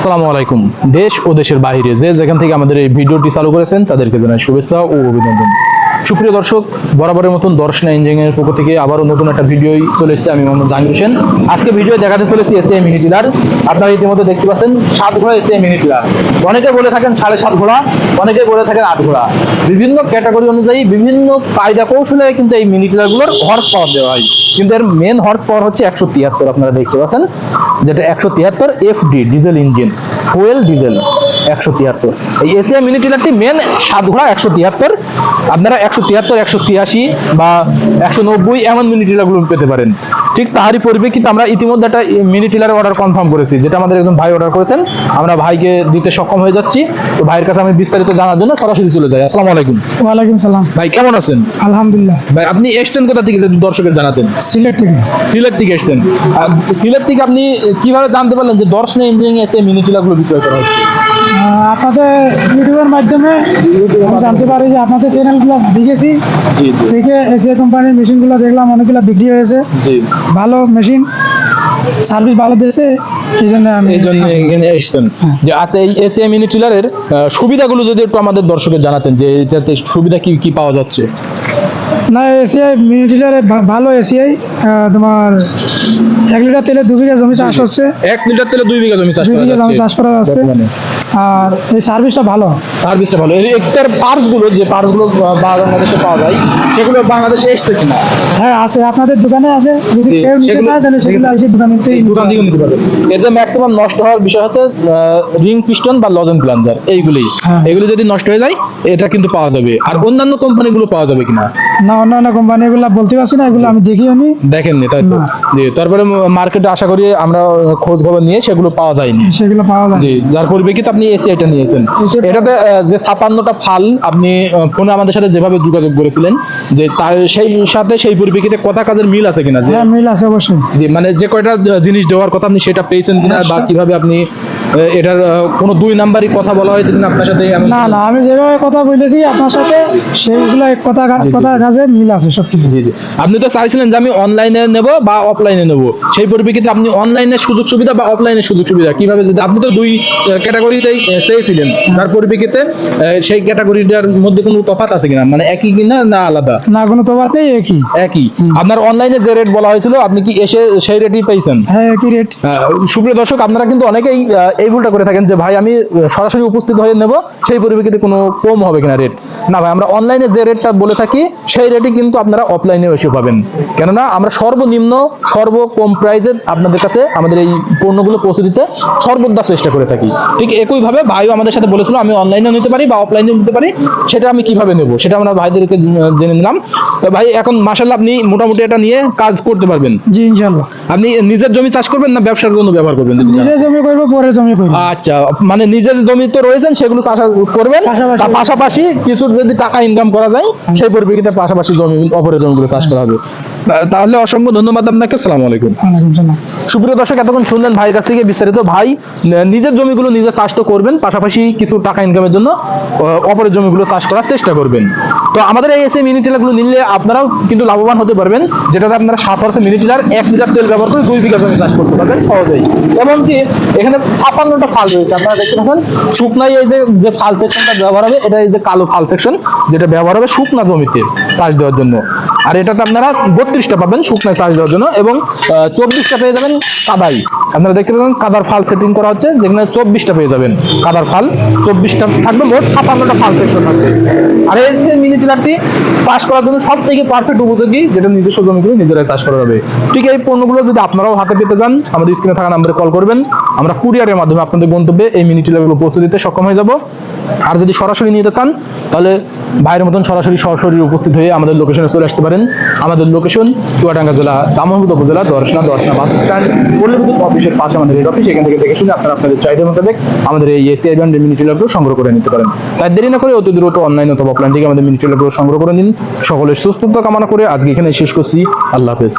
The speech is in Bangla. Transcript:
আসসালামু আলাইকুম। দেশ ও দেশের বাহিরে যে যেখান থেকে আমাদের এই ভিডিওটি চালু করেছেন, তাদেরকে জানাই শুভেচ্ছা ও অভিনন্দন। সুপ্রিয় দর্শক, বরাবরের মতন দর্শনা ইঞ্জিনিয়ারের পক্ষ থেকে আবারও নতুন একটা ভিডিওই চলে এসেছে। আমি মোহাম্মদ জাহাঙ্গীর হোসেন। আজকে ভিডিও দেখাতে চলেছি এসে মিনি টিলার আপনারা ইতিমধ্যে দেখতে পাচ্ছেন সাত ঘোড়া এসে মিনি টিলার অনেকে বলে থাকেন সাড়ে সাত ঘোড়া, অনেকে বলে থাকেন আট ঘোড়া। বিভিন্ন ক্যাটাগরি অনুযায়ী বিভিন্ন কায়দা কৌশলে কিন্তু এই মিনি টিলারগুলোর হর্স পাওয়ার দেওয়া হয়। কিন্তু এর মেন হর্স পাওয়ার হচ্ছে একশো তিয়াত্তর, আপনারা দেখতে পাচ্ছেন। যেটা একশো তিয়াত্তর FD diesel engine fuel diesel একশো তিয়াত্তর। এই এসিআই মিনি টিলারটি মেন সাত ঘোড়া, একশো তিয়াত্তর। আপনারা একশো তিয়াত্তর একশো ছিয়াশি বা একশো নব্বই এমন মিনি টিলারগুলো পেতে পারেন। ঠিক তারই পরিপ্রেক্ষিতে আমরা ইতিমধ্যে একটা মিনি টিলার অর্ডার কনফার্ম করেছি যেটা আমাদের একজন ভাই অর্ডার করেছেন। আমরা ভাইকে দিতে সক্ষম হয়ে যাচ্ছি। তো ভাইয়ের কাছে আমি বিস্তারিত জানার জন্য সরাসরি চলে যাই। আসসালামু আলাইকুম। ওয়ালাইকুম সালাম। ভাই কেমন আছেন? আলহামদুলিল্লাহ। ভাই আপনি এসছেন কোথা থেকে যদি দর্শকের জানাতেন? সিলেট থেকে। সিলেট থেকে এসছেন। সিলেট থেকে আপনি কীভাবে জানতে পারলেন যে দর্শনে ইঞ্জিনিয়ারিং এসে মিনি টিলারগুলো বিক্রয় করা হচ্ছে? আপনাদের ইউটিউবের মাধ্যমে জানতে পারি যে আপনাদের চ্যানেলগুলো দেখেছি। দেখে এসিয়া কোম্পানির মেশিনগুলো দেখলাম অনেকগুলো বিক্রি হয়েছে। জি। ভালো মেশিন সার্ভিস ভালো দিয়েছে এই জন্য আমি এই জন্য এখানে এসছেন। হ্যাঁ। যে আচ্ছা এই মিনি টিলারের সুবিধাগুলো যদি একটু আমাদের দর্শকের জানাতেন যে এটাতে সুবিধা কি কি পাওয়া যাচ্ছে? না এসিআই মিনি ডিলারে ভালো এসিআই তোমার এক লিটার তেলে দু বিঘা জমি চাষ হচ্ছে। এক লিটার তেলে দুই বিঘা জমি চাষ করা যাচ্ছে আর এই সার্ভিসটা ভালো। সার্ভিসটা ভালো। এক্সট্রা গুলো যে পার্টসগুলো বাংলাদেশে পাওয়া যায় সেগুলো বাংলাদেশে কিনা? হ্যাঁ আছে। আপনাদের দোকানে আছে। যদি কেউ নিতে চায় তাহলে সেগুলো এসে দোকানে এই দোকান থেকে নিতে পারবেন এর যে ম্যাক্সিমাম নষ্ট হওয়ার বিষয় হচ্ছে রিং পিস্টন বা লজেন প্লাঞ্জার এইগুলি হ্যাঁ। এগুলি যদি নষ্ট হয়ে যায় এটা কিন্তু পাওয়া যাবে। আর অন্যান্য কোম্পানিগুলো পাওয়া যাবে কিনা? না অন্যান্য কোম্পানি এগুলো বলতে পারছি না এগুলো আমি দেখিও নি। দেখেননি তাই তো? জি তারপরে মার্কেটে আশা করি আমরা খোঁজ খবর নিয়ে সেগুলো পাওয়া যায়নি। সেগুলো পাওয়া যায় জি যার পরিপ্রেক্ষিতে আপনি এসি এটা নিয়েছেন। এটাতে যে ছাপান্নটা ফাল আপনি ফোনে আমাদের সাথে যেভাবে যোগাযোগ করেছিলেন যে তার সেই সাথে সেই পরিপ্রেক্ষিতে কথা কাজের মিল আছে কিনা? যে হ্যাঁ মিল আছে অবশ্যই। মানে যে কয়টা জিনিস দেওয়ার কথা আপনি সেটা পেয়েছেন কিনা বা কীভাবে আপনি এটার কোনো দুই নাম্বারই কথা বলা হয়েছে কিনা আপনার সাথে? না না আমি যেভাবে কথা বলেছি আপনার সাথে সেইগুলো এক কথা জি, জি। কথা কাজে মিল আছে সব কিছু জি জি। আপনি তো চাইছিলেন যে আমি অনলাইনে নেব বা অফলাইনে নেব। সেই পরিপ্রেক্ষিতে আপনি অনলাইনের সুযোগ সুবিধা বা অফলাইনের সুযোগ সুবিধা কীভাবে যদি আপনি তো দুই ক্যাটাগরিতেই চেয়েছিলেন। তার পরিপ্রেক্ষিতে সেই ক্যাটাগরিটার মধ্যে কোনো তফাৎ আছে কিনা? মানে একই কিনা না আলাদা? না কোনো তোমার নেই একই। একই আপনার অনলাইনে যে রেট বলা হয়েছিল আপনি কি এসে সেই রেটই পেয়েছেন? হ্যাঁ একই রেট সুপ্রিয় দর্শক আপনারা কিন্তু অনেকেই এই ভুলটা করে থাকেন যে, ভাই, আমি সরাসরি উপস্থিত হয়ে নেব, সেই পরিপ্রেক্ষিতে কোনো কম হবে কিনা রেট না ভাই আমরা অনলাইনে যে রেটটা বলে থাকি সেই রেটই কিন্তু আপনারা অফলাইনেও এসে পাবেন। কেননা আমরা সর্বনিম্ন সর্ব কম প্রাইজে আপনাদের কাছে আমাদের এই পণ্যগুলো পৌঁছে দিতে সর্বদা চেষ্টা করে থাকি। ঠিক একইভাবে ভাইও আমাদের সাথে বলেছিল আমি অনলাইনেও নিতে পারি বা অফলাইনেও নিতে পারি। সেটা আমি কীভাবে নেব? সেটা আমরা ভাইদেরকে জেনে নিলাম। তো ভাই এখন মাসাল্লাহ আপনি মোটামুটি এটা নিয়ে কাজ করতে পারবেন। জি ইনশাল্লাহ আপনি নিজের জমি চাষ করবেন না ব্যবসার জন্য ব্যবহার করবেন? যদি জানেন? নিজে জমি করব পরে জমি করব। আচ্ছা মানে নিজের জমি তো রয়েছেন সেগুলো চাষ করবেন। পাশাপাশি কিছু যদি টাকা ইনকাম করা যায় সেই পরিপ্রেক্ষিতে পাশাপাশি জমি অপরের জমিগুলো চাষ করা হবে। তাহলে অসংখ্য ধন্যবাদ আপনাকে। সালাম আলাইকুম। সুপ্রিয় দর্শক এতক্ষণ শুনলেন ভাইয়ের কাছ থেকে বিস্তারিত। ভাই নিজের জমিগুলো নিজে চাষ তো করবেন পাশাপাশি কিছু টাকা ইনকামের জন্য অপরের জমিগুলো চাষ করার চেষ্টা করবেন। তো আমাদের এই এসে মিনি টিলারগুলো নিলে আপনারাও কিন্তু লাভবান হতে পারবেন যেটাতে আপনারা সাত পার্সেন্ট মিনি টিলার এক লিটার তেল ব্যবহার করে দুই বিঘা জমি চাষ করতে পারবেন সহজেই। এমনকি এখানে ছাপান্নটা ফাল রয়েছে আপনারা দেখতে পাচ্ছেন শুকনাই এই যে যে ফাল সেকশনটা ব্যবহার হবে এটা এই যে কালো ফাল সেকশন যেটা ব্যবহার হবে শুকনা জমিতে চাষ দেওয়ার জন্য। আর এটাতে আপনারা বত্রিশটা পাবেন শুকনায় চাষ দেওয়ার জন্য এবং চব্বিশটা পেয়ে যাবেন কাদাই। আপনারা দেখতে পাবেন কাদার ফাল সেটিং করা হচ্ছে, যেখানে চব্বিশটা পেয়ে যাবেন কাদার ফাল। চব্বিশটা থাকবে মোট ছাপান্নটা ফাল সেকশন থাকবে। আর এই যে মিনি টিলারটি চাষ করার জন্য সব থেকে পারফেক্ট উপযোগী, যেটা নিজস্ব জমিগুলো নিজেরাই চাষ করা যাবে। ঠিক এই পণ্যগুলো যদি আপনারাও হাতে পেতে চান, আমাদের স্ক্রিনে থাকা নাম্বারে কল করবেন। আমরা কুরিয়ারের মাধ্যমে আপনাদের গন্তব্যে এই মিনি টিলারগুলো পৌঁছে দিতে সক্ষম হয়ে যাব। আর যদি সরাসরি নিতে চান তাহলে ভাইয়ের মতন সরাসরি সরাসরি উপস্থিত হয়ে আমাদের লোকেশনে চলে আসতে পারেন। আমাদের লোকেশন চুয়াডাঙ্গা জেলা দামোহদ উপজেলা, দর্শনা দর্শনা বাস স্ট্যান্ড পল্লী অফিসের পাশে আমাদের এই অফিস এখান থেকে দেখে শুনে আপনারা আপনাদের চাহিদা মোতাবেক আমাদের এই এসিআই ব্যান্ড মিনি টিলারগুলো সংগ্রহ করে নিতে পারেন। তাই দেরি না করে অতি দ্রুত অনলাইন অথবা অফলাইন থেকে আমাদের মিনি টিলারগুলো সংগ্রহ করে নিন। সকলের সুস্থতা কামনা করে আজকে এখানে শেষ করছি। আল্লাহ হাফেজ।